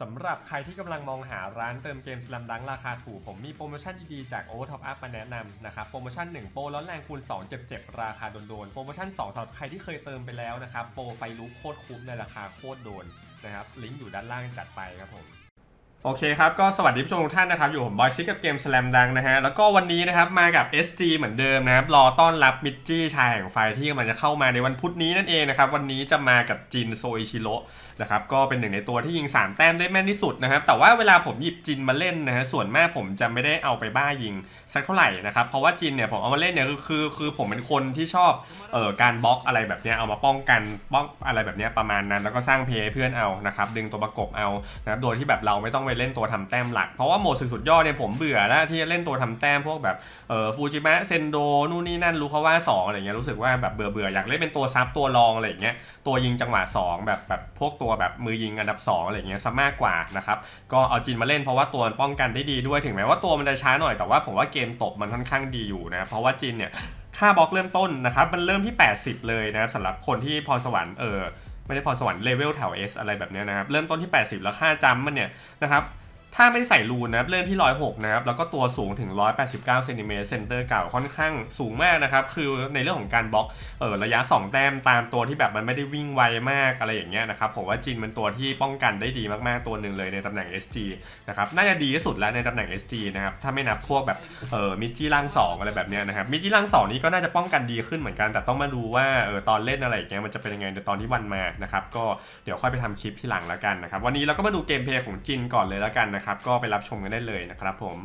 สำหรับใครที่กำลังมองหาร้านเติมเกมสลัมดังราคาถูก ผมมีโปรโมชั่นดีๆจาก o v e r Top Up มาแนะนำนะครับ โปรโมชั่น 1 โปรร้อนแรงคูณ 2 เจ็บๆ ราคาโดนๆ โปรโมชั่น 2สำหรับใครที่เคยเติมไปแล้วนะครับ โปรไฟลุกโคตรคุ้มในราคาโคตรโดนนะครับ ลิงก์อยู่ด้านล่างจัดไปครับผม โอเคครับ ก็สวัสดีผู้ชมทุกท่านนะครับ อยู่ผมบอยซิกกับเกม Slam ดังนะฮะ แล้วก็วันนี้นะครับ มากับ SG เหมือนเดิมนะครับ รอต้อนรับมิจจี้ชายแห่งไฟที่กำลังจะเข้ามาในวันพุธนี้นั่นเองนะครับ วันนี้จะมากับจินโซอิชิโร่นะครับ ก็เป็นหนึ่งในตัวที่ยิง 3 แต้มได้แม่นที่สุดนะครับ แต่ว่าเวลาผมหยิบจินมาเล่นนะฮะ ส่วนมากผมจะไม่ได้เอาไปบ้ายิงสักเท่าไหร่นะครับ เพราะว่าจินเนี่ยผมเอามาเล่นเนี่ยคือคือคือผมเป็นคนที่ชอบเอ่อการบล็อกอะไรแบบเนี้ย เอามาป้องกันป้องอะไรแบบเนี้ยประมาณนั้น แล้วก็สร้างเพย์เพื่อนเอานะครับ ดึงตัวประกบเอานะครับ โดยที่แบบเราไม่ต้องไปเล่นตัวทำแต้มหลัก เพราะว่าโหมดสุดยอดเนี่ยผมเบื่อแล้วที่จะเล่นตัวทำแต้มพวกแบบเอ่อฟูจิมะเซนโดนู่นนี่นั่นรู้เขาว่าสองอะไรเงี้ยรู้สึกว่าแบบเบื่อเบื่อๆอยากเล่นเป็นตัวซับตัวรองอะไรอย่างเงี้ยตัวยิงจังหวะ 2 แบบแบบพวกตัวแบบมือยิงอันดับ 2 อะไรอย่างเงี้ยซะมากกว่านะครับก็เอาจินมาเล่นเพราะว่าตัวป้องกันได้ดีด้วยถึงแม้ว่าตัวมันจะช้าหน่อยแต่ว่าผมว่าเกมตบมันค่อนข้างดีอยู่นะเพราะว่าจินเนี่ยค่าบล็อกเริ่มต้นนะครับมันเริ่มที่ 80 เลยนะครับสำหรับคนที่พรสวรรค์เออ ไม่ได้พรสวรรค์เลเวลแถว S อะไรแบบนี้นะครับ เริ่มต้นที่ 80 แล้วค่าจำมันเนี่ยนะครับ ถ้าไม่ได้ใส่รูนนะครับเริ่มที่ 106นะครับแล้วก็ตัวสูงถึง 189เซนติเมตรเซนเตอร์เก่าค่อนข้างสูงมากนะครับคือในเรื่องของการบล็อกเออระยะ 2 แต้มตามตัวที่แบบมันไม่ได้วิ่งไวมากอะไรอย่างเงี้ยนะครับผมว่าจินเป็นตัวที่ป้องกันได้ดีมากๆตัวหนึ่งเลยในตำแหน่ง SG นะครับน่าจะดีที่สุดแล้วในตำแหน่ง SG นะครับถ้าไม่นับพวกแบบเออมิจิล่าง2 อะไรแบบเนี้ยนะครับมิจิล่าง2 นี้ก็น่าจะป้องกันดีขึ้นเหมือนกัน แต่ต้องมาดูว่าเออตอนเล่นอะไรอย่างเงี้ยมันจะเป็นยังไงในตอนที่วันมานะครับก็เดี๋ยวค่อยไปทำคลิปที่หลังแล้วกันนะครับวันนี้เราก็มาดูเกมเพลย์ของจินก่อนเลยแล้วกันนะครับก็ไปรับชมกันได้เลยนะครับผม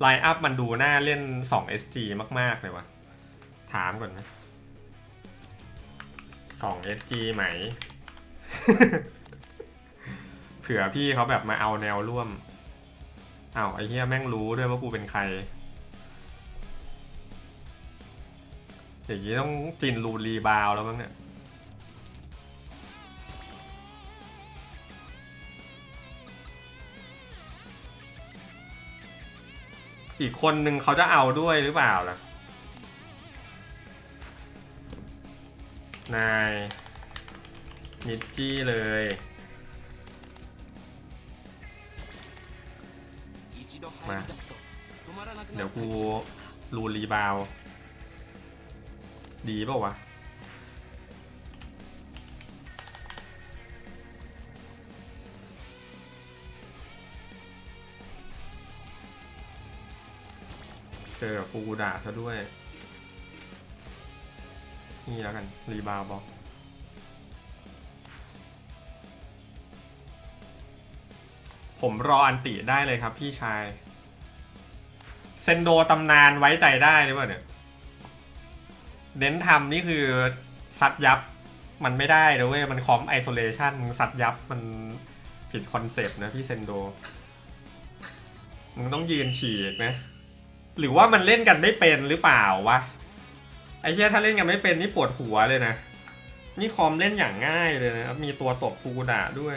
ไลน์อัพมันดูน่าเล่น 2 SG มาก ๆ เลยวะถามก่อนนะ2 SG ไหม เผื่อพี่เขาแบบมาเอาแนวร่วมอ้าวไอ้เหี้ยแม่งรู้ด้วยว่ากูเป็นใคร อย่างนี้ต้องจินรูรีบาวแล้วมั้งเนี่ย อีกคนนึงเขาจะเอาด้วยหรือเปล่าล่ะ นายมิจจี้เลยมาเดี๋ยวกูรูรีบาว ดีเปล่าวะ เจอกับฟูกูดาซะด้วย นี่แล้วกัน รีบาวบอกผมรออันติได้เลยครับพี่ชาย เซนโดตำนานไว้ใจได้หรือเปล่าเนี่ยเน้นทำนี่คือซัดยับมันไม่ได้นะเว้ย มันคอมไอโซเลชันซัดยับมันผิดคอนเซปต์นะพี่เซนโด มึงต้องยืนฉีกนะ หรือว่ามันเล่นกันไม่เป็นหรือเปล่าวะไอ้เชี่ยถ้าเล่นกันไม่เป็นนี่ปวดหัวเลยนะนี่คอมเล่นอย่างง่ายเลยนะครับมีตัวตบฟูดะด้วย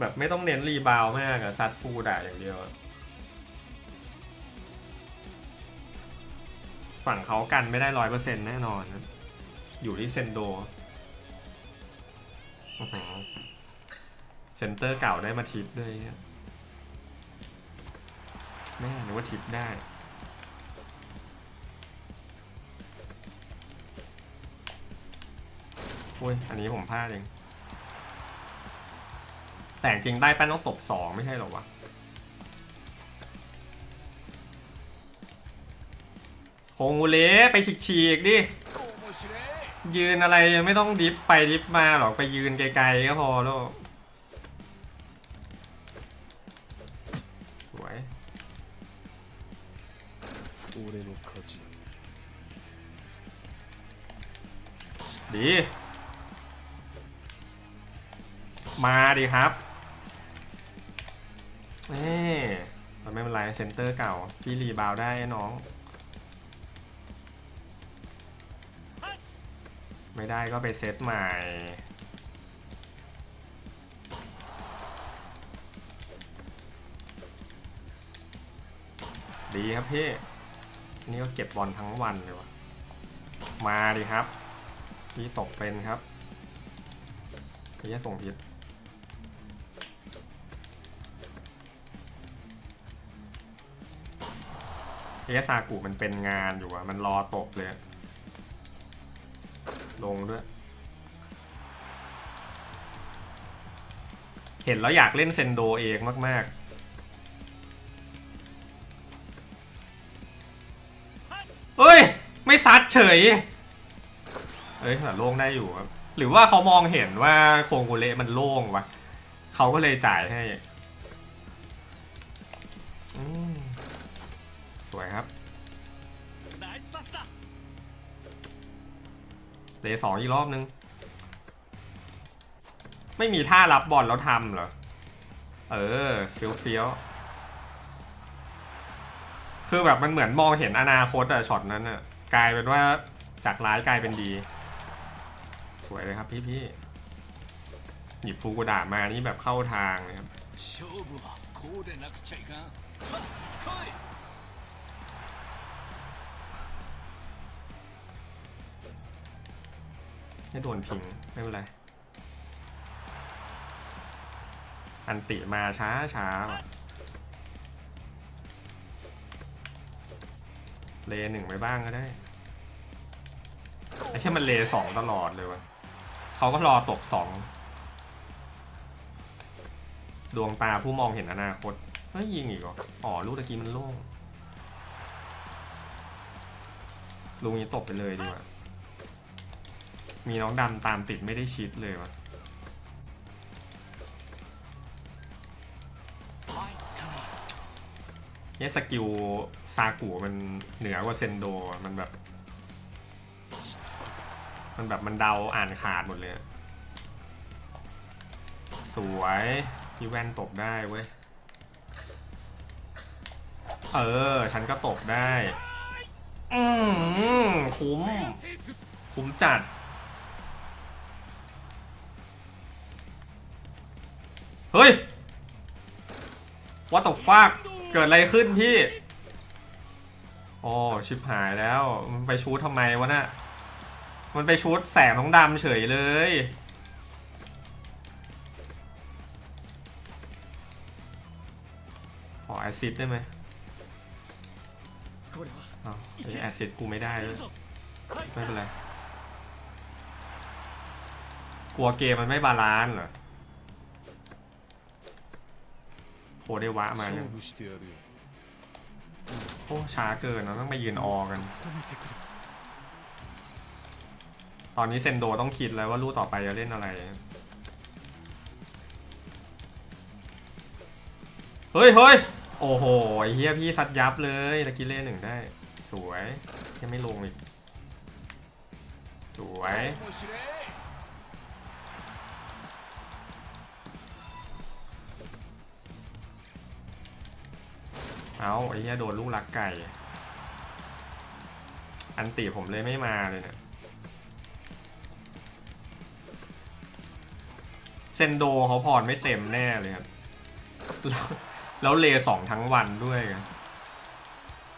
แบบไม่ต้องเน้นรีบาวมากอะซัดฟูดะอย่างเดียว ฝั่งเขากันไม่ได้ร้อยเปอร์เซ็นต์แน่นอนนะอยู่ที่เซนโดเซนเตอร์เก่าได้มาทิปด้วยเนี่ย แม่หนึกว่าทิปได้อุ้ย อันนี้ผมพลาดเอง แต่จริงได้แป้นต้องตบสองไม่ใช่หรอวะ โคงูเละไปฉีกๆดิ ยืนอะไรไม่ต้องดิฟไปดิฟมาหรอก ไปยืนไกลๆก็พอแล้ว ดีมาดิครับนี่มันไม่เป็นไรเซนเตอร์เก่า พี่รีบาวได้น้อง ไม่ได้ก็ไปเซตใหม่ดีครับพี่ นี่ก็เก็บบอลทั้งวันเลยวะมาดิครับ พีตกเป็นครับไอ้เหี้ยส่งพิษไอ้เฮียซากุมันเป็นงานอยู่อะมันรอตบเลย ลงด้วย เห็นแล้วอยากเล่นเซนโดเองมาก ๆเฮ้ย ไม่ซัดเฉย เอ้ยขนาดโล่งได้อยู่ครับหรือว่าเขามองเห็นว่าโคงกุเละมันโล่งวะเขาก็เลยจ่ายให้สวยครับเลสองอีกรอบนึง ไม่มีท่ารับบอลแล้วทำเหรอ เออเฟี้ยวเฟี้ยวคือแบบมันเหมือนมองเห็นอนาคตอะช็อตนั้นอะกลายเป็นว่าจากร้ายกลายเป็นดี สวยเลยครับพี่พี่หยิบฟูกุดามานี่แบบเข้าทางเลยครับไม่โดนพิง ไม่เป็นไร อันติมาช้าช้าเลหนึ่งไปบ้างก็ได้ไอ้แค่มันเลสองตลอดเลยวะ เขาก็รอตกสองดวงตาผู้มองเห็นอนาคตเฮ้ยยิงอีกเหรออ๋อลูกตะกี้มันโล่งลุงนี้ตบไปเลยดีกว่า มีน้องดำตามติดไม่ได้ชิดเลยวะเนี่ยสกิลซากุมันเหนือกว่าเซนโดมันแบบ มันแบบมันเดาอ่านขาดหมดเลยสวยพี่แว่นตบได้เว้ย เออ ฉันก็ตบได้ อืมคุ้ม คุ้มจัด เฮ้ย What the fuck เกิดอะไรขึ้นพี่ โอ้ ชิบหายแล้ว มันไปชูทำไมวะน่ะ มันไปชุดแสงท้องดำเฉยเลย ขอแอซิดได้ไหมอ๋อแอซิดกูไม่ได้เลยไม่เป็นไร กลัวเกมมันไม่บาลานซ์เหรอโคได้วะมาเนี่ยโอ้ช้าเกินเราต้องไปยืนออกัน ตอนนี้เซนโดต้องคิดแล้วว่าลูกต่อไปจะเล่นอะไร เฮ้ยเฮ้ยโอ้โหเฮียพี่ซัดยับเลยตะกี้เล่นหนึ่งได้ สวยยังไม่ลงอีก สวย เอาไอ้เฮียโดนลูกลักไก่ อันตีผมเลยไม่มาเลยเนะี่ย เซนโดเขาผ่อนไม่เต็มแน่เลยครับ แล้วเลสองทั้งวันด้วยกัน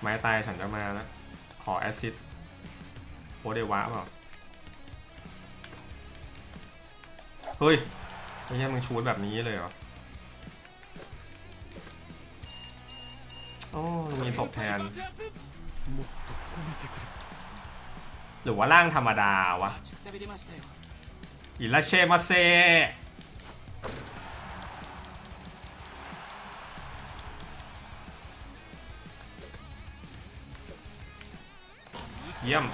ไม้ตายฉันจะมาแล้ว ขอแอซิดโอเดวะเปล่าเฮ้ยไม่ใช่มึงชูดแบบนี้เลยเหรอ โอ้มีตกแทน หรือว่าร่างธรรมดาวะอิราเชมาเซ เยี่ยม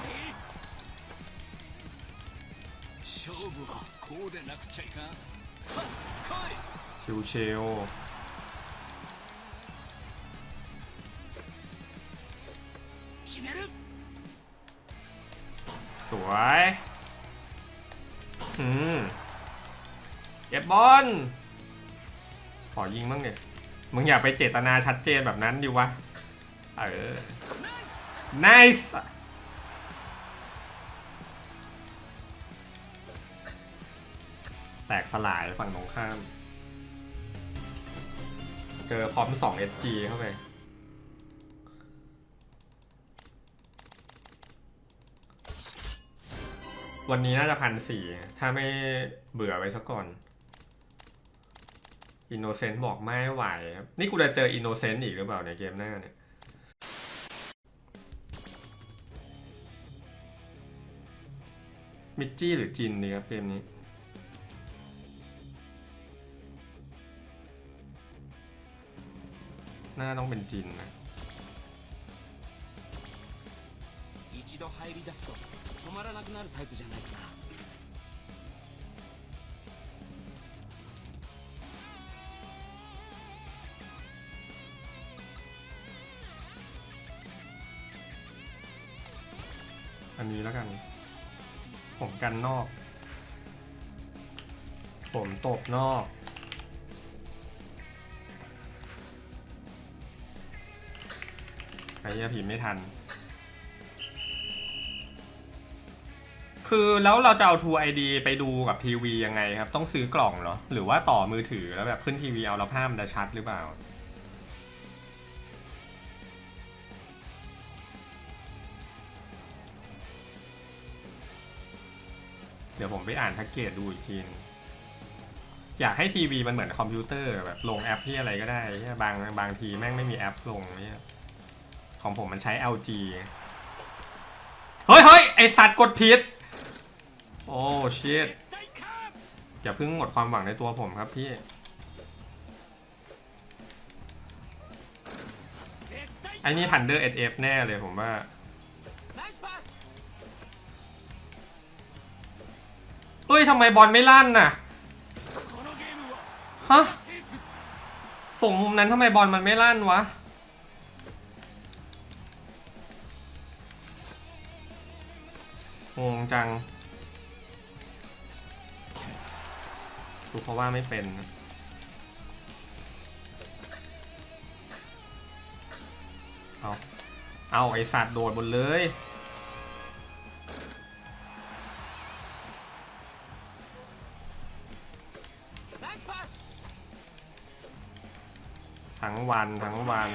ชิวเชียวสวยอืมเก็บบอลขอยิงบ้างเนี่ยมึงอย่าไปเจตนาชัดเจนแบบนั้นดิวะ เออ nice แตกสลายฝั่งตรงข้าม เจอคอม2 SG เข้าไป วันนี้น่าจะพันสี่ถ้าไม่เบื่อไปซะก่อนอินโนเซนต์บอกไม่ไหวครับนี่กูจะเจออินโนเซนต์อีกหรือเปล่าในเกมหน้าเนี่ยมิจจี้หรือจินดีครับเกมนี้ น่าต้องเป็นจินนะ 一度入り出すと止まらなくなるタイプじゃないかな อันนี้แล้วกัน ผมกันนอก ผมตบนอก ไอ้เหี้ยพิมพ์ไม่ทัน คือแล้วเราจะเอา True ID ไปดูกับทีวียังไงครับ ต้องซื้อกล่องเหรอ หรือว่าต่อมือถือแล้วแบบขึ้นทีวีเอาแล้วภาพมันจะชัดหรือเปล่า เดี๋ยวผมไปอ่านแพ็กเกจดูอีกทีนึงอยากให้ทีวีมันเหมือนคอมพิวเตอร์แบบลงแอปที่อะไรก็ได้ บางบางทีแม่งไม่มีแอปลงเนี่ย ของผมมันใช้ LG เฮ้ยเฮ้ยไอสัตว์กดผิด โอ้ชิตอย่าเพิ่งหมดความหวังในตัวผมครับพี่ ไอ้นี่ทันเดอร์เอฟแน่เลยผมว่า เฮ้ยทำไมบอลไม่ลั่นน่ะ ฮะ ส่งมุมนั้นทำไมบอลมันไม่ลั่นวะ งงจังดูเพราะว่าไม่เป็นเอาเอาไอสัตว์โดดบนเลยทั้งวันทั้งวัน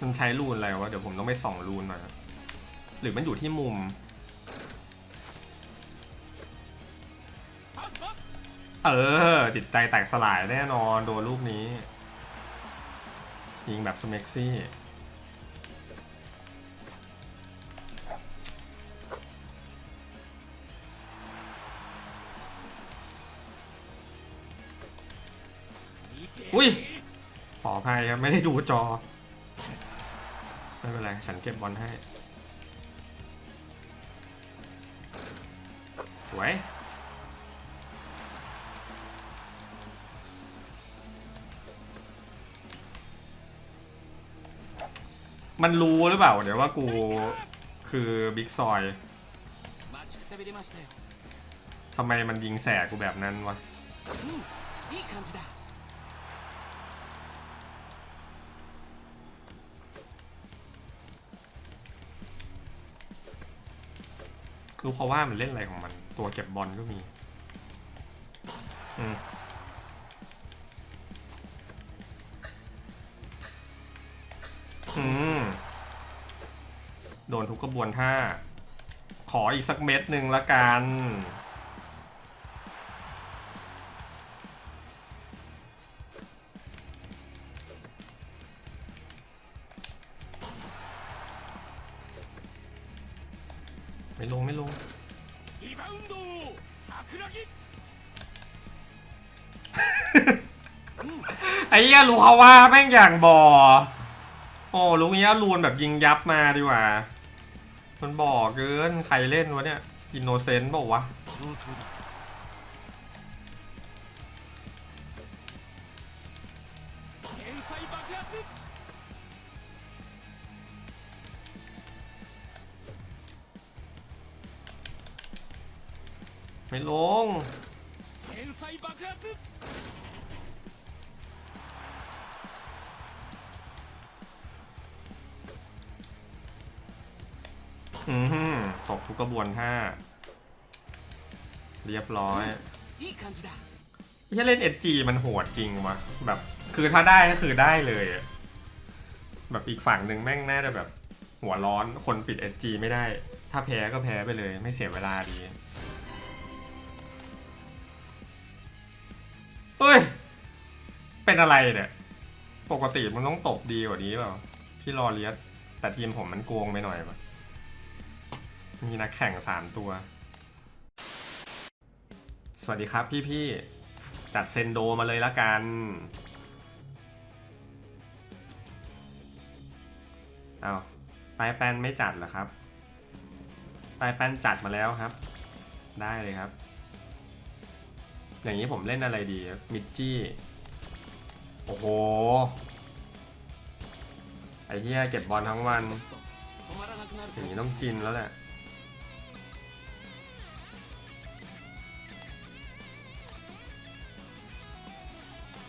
มันใช้รูนอะไรวะ เดี๋ยวผมต้องไปส่องรูนหน่อยหรือมันอยู่ที่มุม เออ จิตใจแตกสลายแน่นอนโดนลูกนี้ ยิงแบบสเม็กซี่อุ้ย ขออภัยครับ ไม่ได้ดูจอ ไม่เป็นไร ฉันเก็บบอลให้ สวย มันรู้หรือเปล่าเดี๋ยวว่ากูคือบิ๊กซอยทำไมมันยิงแสกกูแบบนั้นวะ รู้เพราะว่ามันเล่นอะไรของมัน ตัวเก็บบอลก็มี อืมอืมโดนทุกกระบวนท่า ขออีกสักเม็ดหนึ่งละกัน่รู้เขาว่าแม่งอย่างบ่อโอ้ลูกนี้ลูนแบบยิงยับมาดีกว่า มันบ่อเกินใครเล่นวะเนี่ยอินโนเซนต์บอกวะไม่ลง ก็บวนห้าเรียบร้อยไม่ใช่เล่นเอจีมันโหดจริงวะแบบคือถ้าได้ก็คือได้เลย แบบอีกฝั่งหนึ่งแม่งแน่าจะแบบหัวร้อนคนปิดเอจีไม่ได้ ถ้าแพ้ก็แพ้ไปเลย ไม่เสียเวลาดีเฮ้ย เป็นอะไรเนี่ยปกติมันต้องตบดีกว่านี้เปล่าพี่รอเลียสแต่ทีมผมมันโกงไปหน่อยปะ มีนักแข่งสามตัว สวัสดีครับพี่พี่จัดเซนโดมาเลยละกัน เอาปายแปนไม่จัดเหรอครับปายแปนจัดมาแล้วครับ ได้เลยครับ อย่างนี้ผมเล่นอะไรดีมิดจี้ โอ้โห ไอ้เหี้ยเก็บบอลทั้งวัน อย่างนี้ต้องจินแล้วแหละ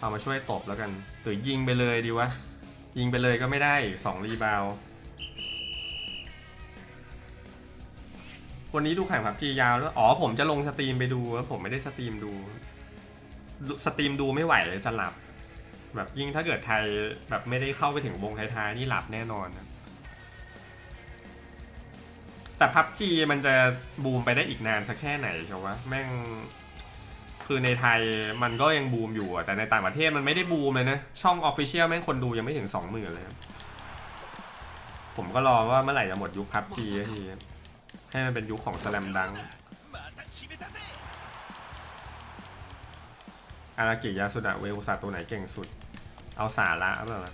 เอามาช่วยตบแล้วกันหรือยิงไปเลยดีวะ ยิงไปเลยก็ไม่ได้อีกสองรีบาววันนี้ดูแข่งผับจียาวแล้วอ๋อผมจะลงสตรีมไปดูแล้วผมไม่ได้สตรีมดู สตรีมดูไม่ไหวจะหลับ แบบยิ่งถ้าเกิดไทยแบบไม่ได้เข้าไปถึงวงท้ายๆนี่หลับแน่นอนแต่พับจีมันจะบูมไปได้อีกนานสักแค่ไหนเชียววะแม่ง คือในไทยมันก็ยังบูมอยู่แต่ในต่างประเทศมันไม่ได้บูมเลยนะ ช่องออฟฟิเชียลแม่งคนดูยังไม่ถึงสองหมื่นเลยครับผมก็รอว่าเมื่อไหร่จะหมดยุคพับจีทีให้มันเป็นยุคของสแลมดังอารากิยาสุดะเวอุสาตัวไหนเก่งสุด เอาสาระเปล่า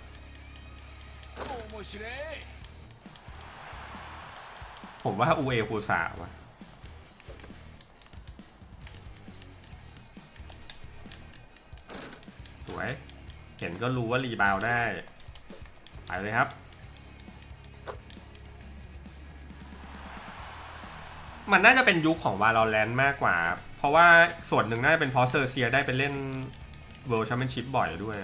ผมว่าอูเอคูสาวะ วย เห็นก็รู้ว่ารีบาวได้ ไปเลยครับ มันน่าจะเป็นยุคของ Valorant มากกว่า เพราะว่าส่วนหนึ่งน่าจะเป็นเพราะเซอร์เซียได้ไปเล่น World Championship บ่อยด้วย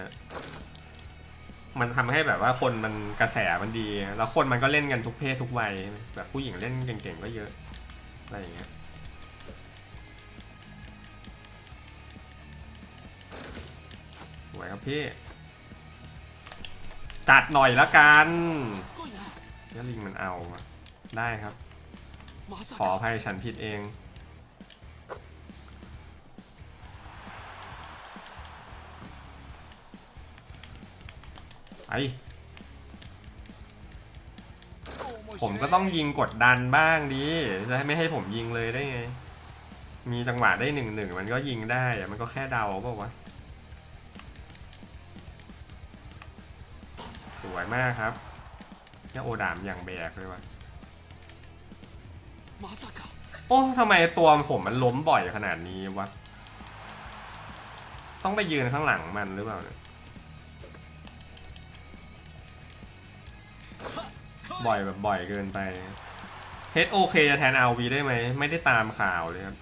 มันทำให้แบบว่าคนมันกระแสมันดี แล้วคนมันก็เล่นกันทุกเพศทุกวัย แบบผู้หญิงเล่นเก่งๆก็เยอะ อะไรอย่างเงี้ย ยครับพี่ จัดหน่อยละกันเจ้ลิงมันเอาได้ครับ ขอใภัฉันผิดเองไอผมก็ต้องยิงกดดันบ้างดิ จะไม่ให้ผมยิงเลยได้ไง มีจังหวะได้หนึ่งหนึ่งมันก็ยิงได้ มันก็แค่เดาบอกว่า มากครับย่งโอดามอย่างแบกเลยว่ะโอ้ทำไมตัวผมมันล้มบ่อยขนาดนี้วะ ต้องไปยืนข้างหลังมันหรือเปล่าเนี่ยบ่อยแบบบ่อยเกินไปเฮดโอเคจะแทนเอวีได้ไหม ไม่ได้ตามข่าวเลยครับ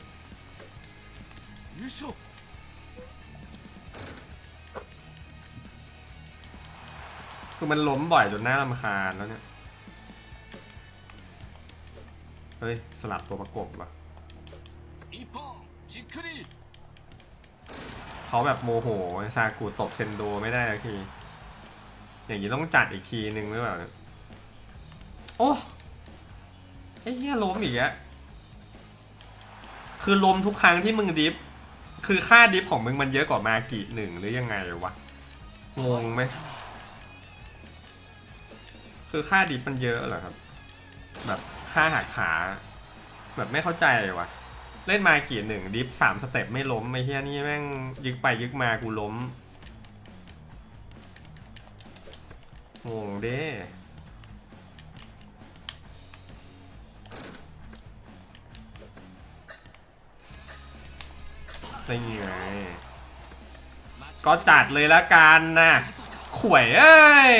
ือมันล้มบ่อยจนหน้าลำคาญแล้วเนี่ย เฮ้ย สลับตัวประกบว่ะเขาแบบโมโหซากูตบเซนโดไม่ได้ที อย่างนี้ต้องจัดอีกทีนึงหรือเปล่าโอ้ไอ้เหี้ยล้มอีกแะคือล้มทุกครั้งที่มึงดิฟ คือค่าดิฟของมึงมันเยอะกว่ามากิหนึ่งหรือยังไงวะ งงไหม คือค่าดิฟมันเยอะเหรอครับ แบบค่าหักขา แบบไม่เข้าใจวะเล่นมากี่หนึ่งดิฟสามสเต็ปไม่ล้มไม่เฮียนี่แม่งยึกไปยึกมากูล้มงงเด้ได้ยังไงก็จัดเลยละกันนะข่วยเอ้ย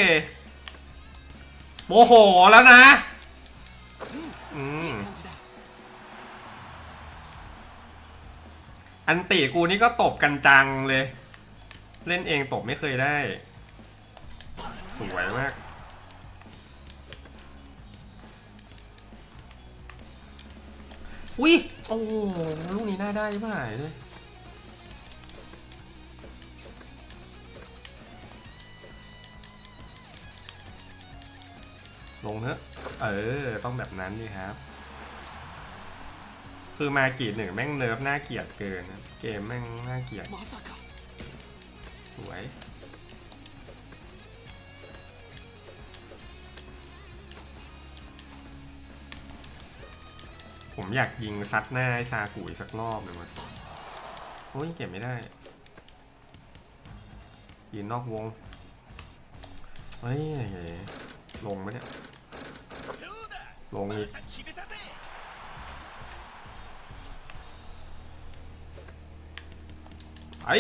โมโหแล้วนะอันตีกูนี่ก็ตบกันจังเลย เล่นเองตบไม่เคยได้ สวยมาก อุ้ยโอ้ลูกนี้น่าได้ป่ะเลย ลงเถอะ เออ ต้องแบบนั้นดีครับ คือมากีดหนึ่งแม่งเนิร์ฟน่าเกียดเกิน เกมแม่งน่าเกียด สวย ผมอยากยิงซัดหน้าไอซากุอีกสักรอบหนึ่งว่ะโอ้ยเก็บไม่ได้ยืนนอกวง เฮ้ย ลงไหมเนี่ย ลงอีกไอ้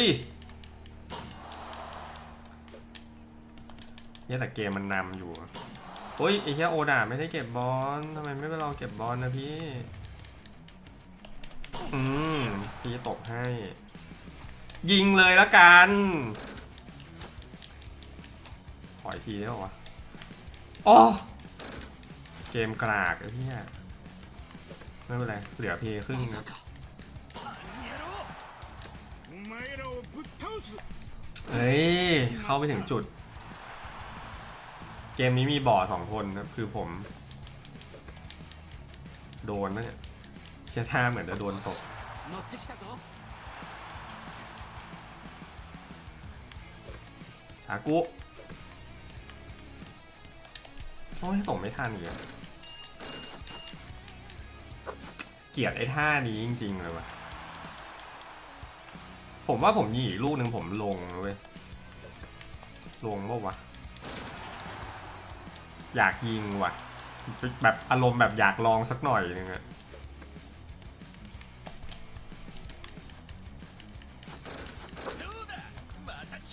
เนี่ยแต่เกมมันนำอยู่ โอ้ยไอ้เหี้ยโอดาไม่ได้เก็บบอลทำไมไม่ไปรอเก็บบอลนะพี่ อืม พี่ตบให้ ยิงเลยละกันขออีกทีได้ปะวะโอ้ เกมกรากไอ้พี่ไม่เป็นไร เหลือเพียครึ่งนะเฮ้ย เข้าไปถึงจุด เกมนี้มีบ่อสองคนนะคือผม โดนนะเนี่ยเช่ยท่าเหมือนจะโดนตกหากุโอ้ยส่งไม่ทันอีกแล้ เกลียดไอ้ท่านี้จริง ๆ เลยว่ะ ผมว่าผมยิงอีลูกหนึ่งผมลงเว้ย ลงปะวะ อยากยิงว่ะ แบบอารมณ์แบบอยากลองสักหน่อยนึงอะ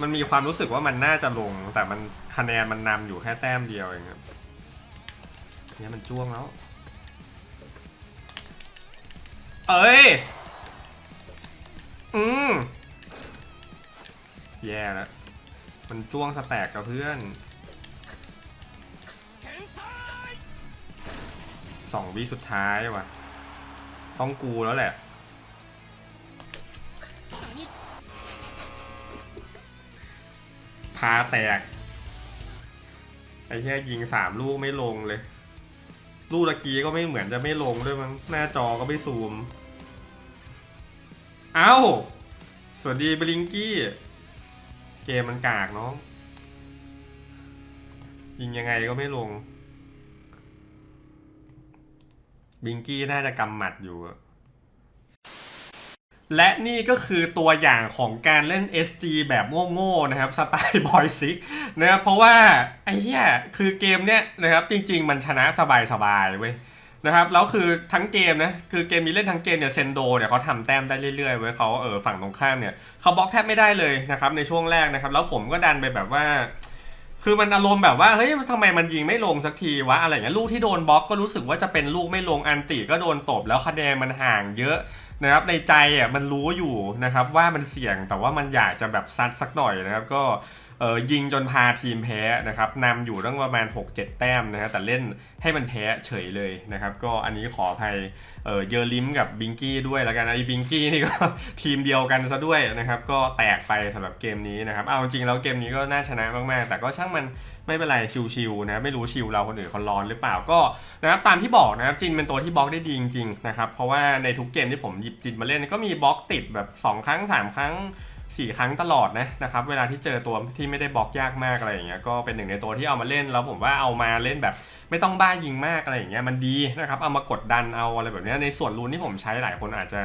มันมีความรู้สึกว่ามันน่าจะลง แต่มันคะแนนมันนำอยู่แค่แต้มเดียวเองครับเนี่ยมันจ้วงแล้ว เอ้ย อืม แย่แล้ว มันจ้วงสแต็กกับเพื่อน สองวิสุดท้ายว่ะ ต้องกูแล้วแหละ พาแตก ไอ้แค่ยิงสามลูกไม่ลงเลย ลูกตะกี้ก็ไม่เหมือนจะไม่ลงด้วยมั้ง หน้าจอก็ไม่ซูม เอ้า สวัสดีบลิงกี้ เกมมันกากน้อง ยิงยังไงก็ไม่ลง บิงกี้น่าจะกำหมัดอยู่ และนี่ก็คือตัวอย่างของการเล่น SG แบบโง่ๆนะครับ สไตล์บอยซิกนะครับ เพราะว่า ไอ้เหี้ย คือเกมเนี้ยนะครับ จริง ๆ มันชนะสบายๆเว้ย นะครับแล้วคือทั้งเกมนะคือเกมนี้เล่นทั้งเกมเนี่ยเซนโดเนี่ยเขาทำแต้มได้เรื่อยๆเว้ยเขาเออฝั่งตรงข้ามเนี่ยเขาบล็อกแทบไม่ได้เลยนะครับในช่วงแรกนะครับ แล้วผมก็ดันไปแบบว่า คือมันอารมณ์แบบว่าเฮ้ยทำไมมันยิงไม่ลงสักทีวะอะไรเงี้ยลูกที่โดนบล็อกก็รู้สึกว่าจะเป็นลูกไม่ลงอันติก็โดนตบแล้วคะแนนมันห่างเยอะนะครับในใจอะมันรู้อยู่นะครับว่ามันเสี่ยงแต่ว่ามันอยากจะแบบซัดสักหน่อยนะครับก็ เออยิงจนพาทีมแพ้นะครับนำอยู่ตั้งประมาณ 6-7 แต้มนะฮะแต่เล่นให้มันแพ้เฉยเลยนะครับก็อันนี้ขออภัยเออเยอริมกับบิงกี้ด้วยแล้วกันไอ้บิงกี้นี่ก็ทีมเดียวกันซะด้วยนะครับก็แตกไปสำหรับเกมนี้นะครับเอาจริงแล้วเกมนี้ก็น่าชนะมากๆ แต่ก็ช่างมันไม่เป็นไรชิวๆนะไม่รู้ชิวเราคนอื่นเขาร้อนหรือเปล่าก็นะครับตามที่บอกนะครับจินเป็นตัวที่บล็อกได้ดีจริงๆนะครับเพราะว่าในทุกเกมที่ผมหยิบจินมาเล่นก็มีบล็อกติดแบบ 2 ครั้ง 3 ครั้ง 4ครั้งตลอดนะนะครับเวลาที่เจอตัวที่ไม่ได้บล็อกยากมากอะไรอย่างเงี้ยก็เป็นหนึ่งในตัวที่เอามาเล่นแล้วผมว่าเอามาเล่นแบบไม่ต้องบ้ายิงมากอะไรอย่างเงี้ยมันดีนะครับเอามากดดันเอาอะไรแบบเนี้ยในส่วนรูนที่ผมใช้หลายคนอาจจะ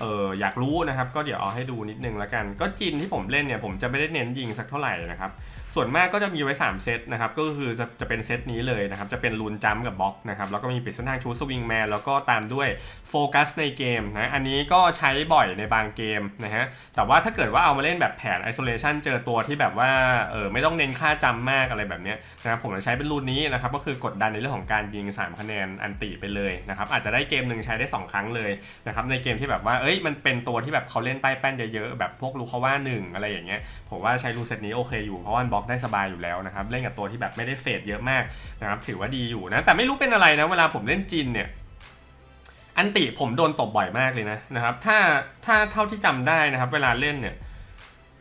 เอออยากรู้นะครับ ก็เดี๋ยวเอาให้ดูนิดนึงแล้วกัน ก็จินที่ผมเล่นเนี่ยผมจะไม่ได้เน้นยิงสักเท่าไหร่นะครับ ส่วนมากก็จะมีไว้ 3 เซตนะครับ ก็คือจะจะเป็นเซตนี้เลยนะครับ จะเป็นลูนจัมกับบล็อกนะครับ แล้วก็มีปิดเส้นทางชูสวิงแมน แล้วก็ตามด้วยโฟกัสในเกมนะ อันนี้ก็ใช้บ่อยในบางเกมนะฮะ แต่ว่าถ้าเกิดว่าเอามาเล่นแบบแผน isolation เจอตัวที่แบบว่า เออไม่ต้องเน้นค่าจำมากอะไรแบบเนี้ยนะครับ ผมจะใช้เป็นรูนนี้นะครับ ก็คือกดดันในเรื่องของการยิง 3 คะแนนอันติไปเลยนะครับ อาจจะได้เกมหนึ่งใช้ได้ 2 ครั้งเลยนะครับ ในเกมที่แบบว่า เอ้ย มันเป็นตัวที่แบบเขาเล่นใต้แป้นเยอะๆ แบบพวกลูคาว่าหนึ่งอะไรอย่างเงี้ยผมว่าใช้รูเซตนี้โอเคอยู่เพราะว่ามันบล็อกได้สบายอยู่แล้วนะครับเล่นกับตัวที่แบบไม่ได้เฟดเยอะมากนะครับถือว่าดีอยู่นะแต่ไม่รู้เป็นอะไรนะเวลาผมเล่นจินเนี่ยอันติผมโดนตบบ่อยมากเลยนะนะครับถ้าถ้าเท่าที่จำได้นะครับ เวลาเล่นเนี่ย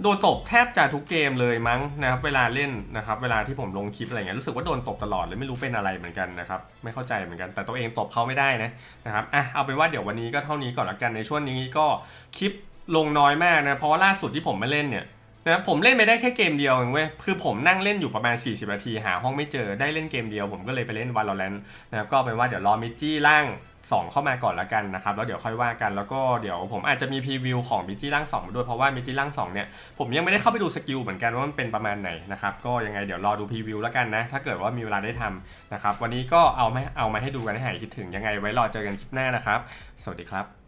โดนตบแทบจะทุกเกมเลยมั้งนะครับเวลาเล่นนะครับเวลาที่ผมลงคลิปอะไรเงี้ยรู้สึกว่าโดนตบตลอดเลยไม่รู้เป็นอะไรเหมือนกันนะครับไม่เข้าใจเหมือนกัน แต่ตัวเองตบเขาไม่ได้นะนะครับอะเอาเป็นว่าเดี๋ยววันนี้ก็เท่านี้ก่อนละกันในช่วงนี้ก็คลิปลงน้อยมากนะเพราะว่าล่าสุดที่ผมมาเล่นเนี่ย นะครับผมเล่นไปได้แค่เกมเดียวเองเว้ยคือผมนั่งเล่นอยู่ประมาณ 40 นาที หาห้องไม่เจอได้เล่นเกมเดียว ผมก็เลยไปเล่น Valorant นะครับก็เป็นว่าเดี๋ยวรอมิจี้ล่าง 2 เข้ามาก่อนละกันนะครับ แล้วเดี๋ยวค่อยว่ากันแล้วก็เดี๋ยวผมอาจจะมีพรีวิวของมิจิล่าง2มาด้วยเพราะว่ามิจิล่าง2เนี่ยผมยังไม่ได้เข้าไปดูสกิลเหมือนกันว่ามันเป็นประมาณไหนนะครับก็ยังไงเดี๋ยวรอดูพรีวิวแล้วกันนะถ้าเกิดว่ามีเวลาได้ทำนะครับวันนี้ก็เอามาเอามาให้ดูกันให้หายคิดถึงยังไง ไว้รอเจอกันคลิปหน้านะครับ สวัสดีครับ